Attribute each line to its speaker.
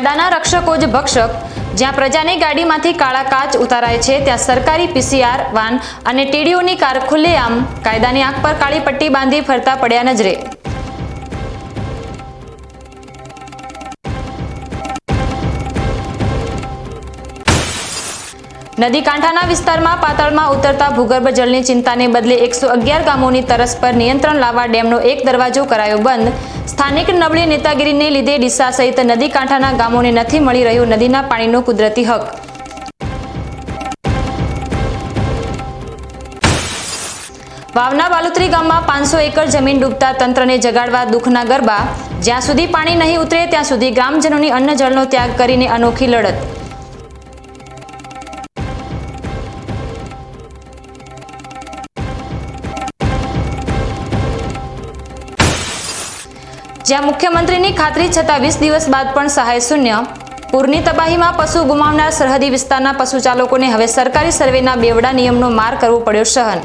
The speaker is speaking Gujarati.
Speaker 1: કાયદાના રક્ષકો જ ભક્ષક. જ્યાં પ્રજાની ગાડીમાંથી કાળા કાચ ઉતારાય છે, ત્યાં સરકારી પીસીઆર વાન અને ટીડીઓની કાર ખુલ્લેઆમ કાયદાની આંખ પર કાળી પટ્ટી બાંધી ફરતા પડ્યા નજરે. નદી કાંઠાના વિસ્તારમાં પાતાળમાં ઉતરતા ભૂગર્ભ જળની ચિંતાને બદલે એકસો અગિયાર ગામોની તરસ પર નિયંત્રણ લાવવા ડેમનો એક દરવાજો કરાયો બંધ. સ્થાનિક નબળી નેતાગીરીને લીધે ડીસા સહિત નદી કાંઠાના ગામોને નથી મળી રહ્યો નદીના પાણીનો કુદરતી હક. વાવના બાલુત્રી ગામમાં પાંચસો એકર જમીન ડૂબતા તંત્રને જગાડવા દુઃખના ગરબા. જ્યાં સુધી પાણી નહીં ઉતરે, ત્યાં સુધી ગ્રામજનોની અન્ન જળનો ત્યાગ કરીને અનોખી લડત. જ્યાં મુખ્યમંત્રીની ખાતરી છતાં વીસ દિવસ બાદ પણ સહાય શૂન્ય. પૂરની તબાહીમાં પશુ ગુમાવનાર સરહદી વિસ્તારના પશુચાલકોને હવે સરકારી સર્વેના બેવડા નિયમનો માર કરવો પડ્યો સહન.